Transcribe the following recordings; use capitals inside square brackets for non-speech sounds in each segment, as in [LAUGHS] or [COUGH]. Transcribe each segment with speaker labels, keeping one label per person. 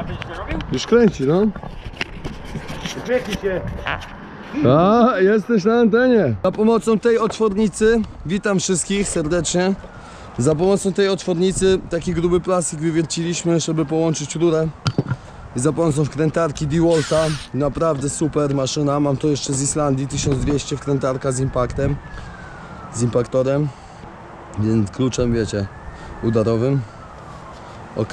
Speaker 1: A będziesz to robił?
Speaker 2: Już kręci, no.
Speaker 1: Uśmiechnij się.
Speaker 2: A, jesteś na antenie. Za pomocą tej otwornicy, witam wszystkich serdecznie. Za pomocą tej otwornicy taki gruby plastik wywierciliśmy, żeby połączyć rurę. I za pomocą wkrętarki DeWalta, naprawdę super maszyna. Mam to jeszcze z Islandii, 1200 wkrętarka z impaktem, z impaktorem. Więc kluczem, wiecie, udarowym. Ok.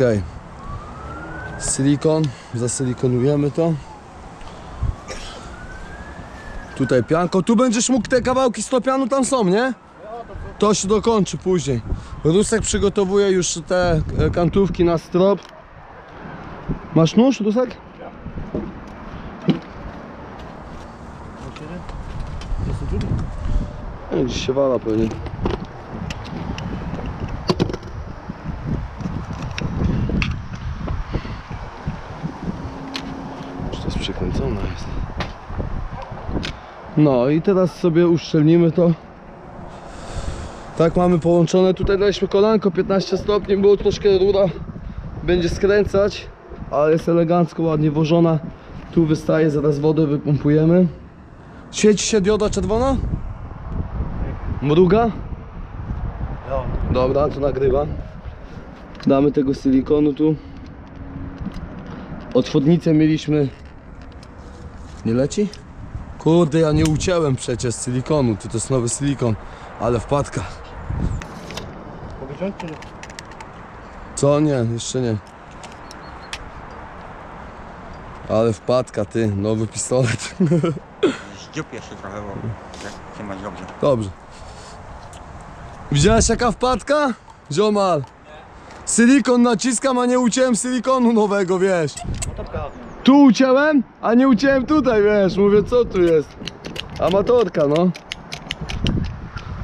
Speaker 2: Silikon, zasilikonujemy to. Tutaj pianko. Tu będziesz mógł te kawałki stopianu tam są, nie? To się dokończy później. Rusek przygotowuje już te e, kantówki na strop. Masz nóż, Rusek? Nie, Gdzieś się wala pewnie. Czy to jest przykręcone jest? No i teraz sobie uszczelnimy to. Tak mamy połączone. Tutaj daliśmy kolanko 15 stopni, było troszkę rura. Będzie skręcać, ale jest elegancko, ładnie włożona. Tu wystaje, zaraz wodę wypompujemy. Świeci się dioda czerwona? Mruga? Dobra, to nagrywa. Damy tego silikonu tu. Otwórnicę mieliśmy. Nie leci? Kurde, ja nie ucięłem przecież z silikonu, tu to jest nowy silikon, ale wpadka.
Speaker 1: Powyciąć czy nie?
Speaker 2: Co? Nie, jeszcze nie. Ale wpadka, ty, nowy pistolet.
Speaker 1: Zdziób jeszcze trochę, bo ma dobrze.
Speaker 2: Dobrze. Widziałeś jaka wpadka? Ziomal. Silikon naciskam, a nie uciąłem silikonu nowego, wiesz. Tu uciąłem, a nie uciąłem tutaj, wiesz. Mówię, co tu jest? Amatorka, no.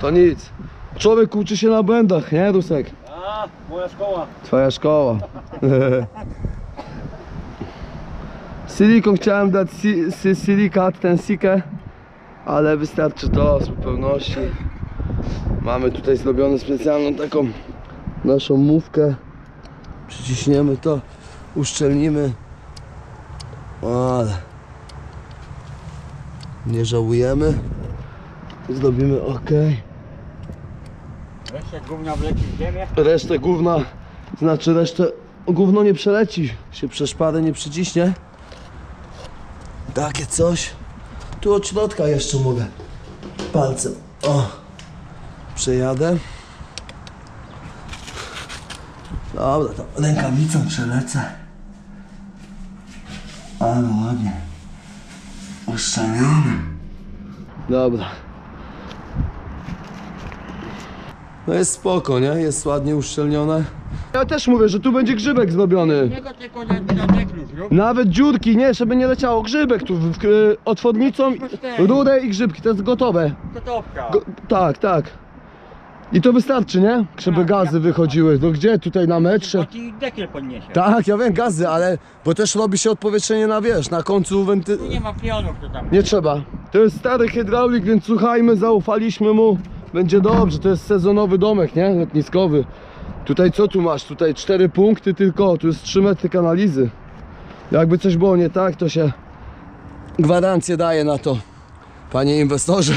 Speaker 2: To nic. Człowiek uczy się na błędach, nie, Rusek?
Speaker 1: A, moja szkoła.
Speaker 2: Twoja szkoła. Silikon chciałem dać si, si, silikat, ten sikę, ale wystarczy to z zupełności. Mamy tutaj zrobioną specjalną taką naszą mówkę. Przyciśniemy to, uszczelnimy. Ale nie żałujemy. Zrobimy ok.
Speaker 1: Jeszcze gównia wleci w ziemię.
Speaker 2: Resztę gówna, znaczy resztę gówno nie przeleci, się przez szparę nie przyciśnie. Takie coś. Tu od środka jeszcze mogę palcem. O, przejadę. Dobra, to rękawicą przelecę. Ale ładnie. Uszczelniony. Dobra. No jest spoko, nie? Jest ładnie uszczelnione. Ja też mówię, że tu będzie grzybek zrobiony. Nawet dziurki, nie, żeby nie leciało grzybek tu w, w, otwornicą, rurę i grzybki, to jest gotowe.
Speaker 1: Gotowka.
Speaker 2: Go, tak, tak. I to wystarczy, nie? Żeby
Speaker 1: Tak,
Speaker 2: gazy wychodziły. No gdzie tutaj na metrze?
Speaker 1: Ci dekiel podniesie.
Speaker 2: Tak, ja wiem, gazy, ale bo też robi się odpowietrzenie na wiesz, na końcu wenty...
Speaker 1: Tu nie ma pionów, to tam.
Speaker 2: Nie trzeba. To jest stary hydraulik, więc słuchajmy, zaufaliśmy mu. Będzie dobrze, to jest sezonowy domek, nie? Letniskowy. Tutaj co tu masz? Tutaj cztery punkty tylko, tu jest 3 metry kanalizy. Jakby coś było nie tak, to się gwarancję daje na to. Panie inwestorze.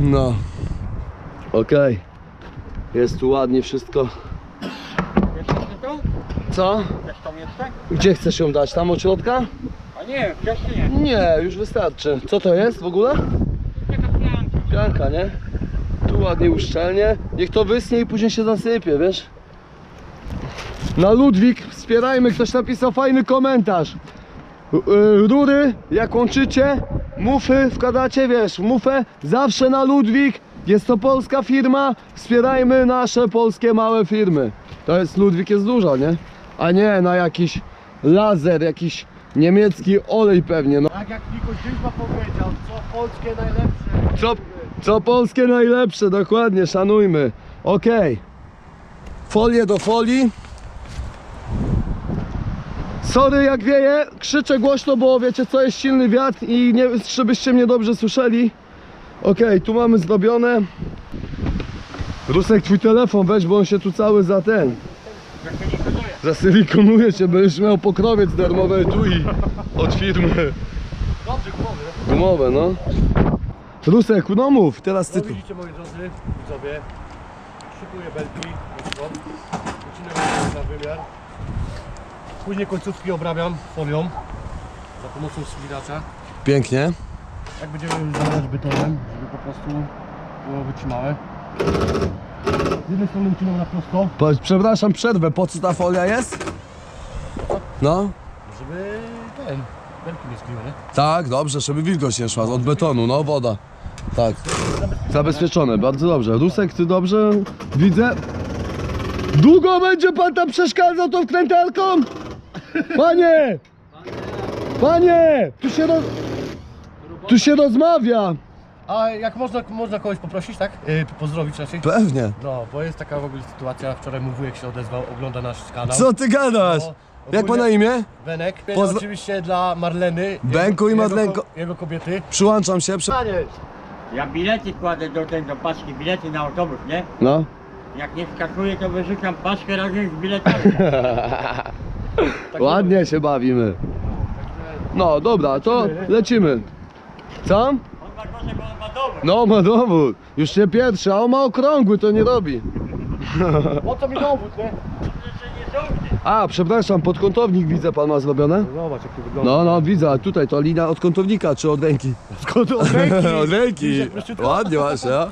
Speaker 2: No. Okej. Jest tu ładnie wszystko. Co? Gdzie chcesz ją dać? Tam od środka?
Speaker 1: A nie, wcześniej nie.
Speaker 2: Nie, już wystarczy. Co to jest w ogóle?
Speaker 1: Pianka.
Speaker 2: Nie? Tu ładnie uszczelnie. Niech to wysnie i później się zasypie, wiesz? Na Ludwik wspierajmy, ktoś napisał fajny komentarz. Y, y, Rury, jak łączycie, mufy wkładacie, wiesz, mufę, zawsze na Ludwik. Jest to polska firma, wspierajmy nasze polskie małe firmy. To jest, Ludwik jest dużo, nie? A nie na jakiś lazer, jakiś niemiecki olej pewnie, no.
Speaker 3: Tak jak Niko Żyźba powiedział, co polskie najlepsze.
Speaker 2: Co, co polskie najlepsze, dokładnie, szanujmy. Okej. Folię do folii. Sorry jak wieje, krzyczę głośno, bo wiecie co, jest silny wiatr i nie, żebyście mnie dobrze słyszeli. Okej, tu mamy zrobione. Rusek, twój telefon weź, bo on się tu cały za ten.
Speaker 1: Jak się
Speaker 2: będziesz miał pokrowiec darmowy tu i od firmy.
Speaker 3: Dobrze, głowy.
Speaker 2: Gumowe, no. Rusek, no mów, teraz ty
Speaker 3: No widzicie moi drodzy, widzowie. Szykuję belki. Ucinam na wymiar. Później końcówki obrabiam folią za pomocą swilacza.
Speaker 2: Pięknie.
Speaker 3: Jak będziemy zalać betonem, żeby po prostu było wytrzymałe. Z jednej strony ucinam na prosto,
Speaker 2: Po, przepraszam, przerwę, po co ta folia jest? No,
Speaker 3: żeby ten, belki nie zbiły, nie?
Speaker 2: tak, dobrze, żeby wilgoć nie szła od betonu, no woda. Tak. Zabezpieczone, bardzo dobrze. Rusek, ty dobrze widzę. Długo będzie pan tam przeszkadzał tą wkrętarką? Panie! Panie! Tu się, roz... tu się rozmawia.
Speaker 3: A jak można, można kogoś poprosić, tak? Yy, pozdrowić raczej?
Speaker 2: Pewnie.
Speaker 3: No, bo jest taka w ogóle sytuacja, wczoraj mój wujek się odezwał, ogląda nasz kanał.
Speaker 2: Co ty gadasz?
Speaker 3: No,
Speaker 2: Jak ma na imię?
Speaker 3: Benek.
Speaker 2: Pozdro-
Speaker 3: Oczywiście dla Marleny.
Speaker 2: Benku i
Speaker 3: jego-
Speaker 2: Madlenko.
Speaker 3: Jego, jego kobiety.
Speaker 2: Przyłączam się. Przy...
Speaker 1: Ja bilety kładę do tego paczki, bilety na autobus, nie?
Speaker 2: No.
Speaker 1: Jak nie skasuję, to wyrzucam paczkę razem z biletami. [LAUGHS]
Speaker 2: Ładnie się bawimy. No dobra, to lecimy. Co?
Speaker 1: On ma gorzej, bo on ma dowód.
Speaker 2: No ma dowód. Już nie pierwszy, a on ma okrągły, to nie robi.
Speaker 3: Po co mi dowód, nie?
Speaker 2: A, przepraszam, podkątownik widzę pan ma zrobione?
Speaker 3: Zobacz jak to wygląda.
Speaker 2: No, no, widzę, a tutaj to linia od kątownika czy od ręki?
Speaker 3: Od ręki?
Speaker 2: od ręki. [LAUGHS] Ładnie właśnie, a?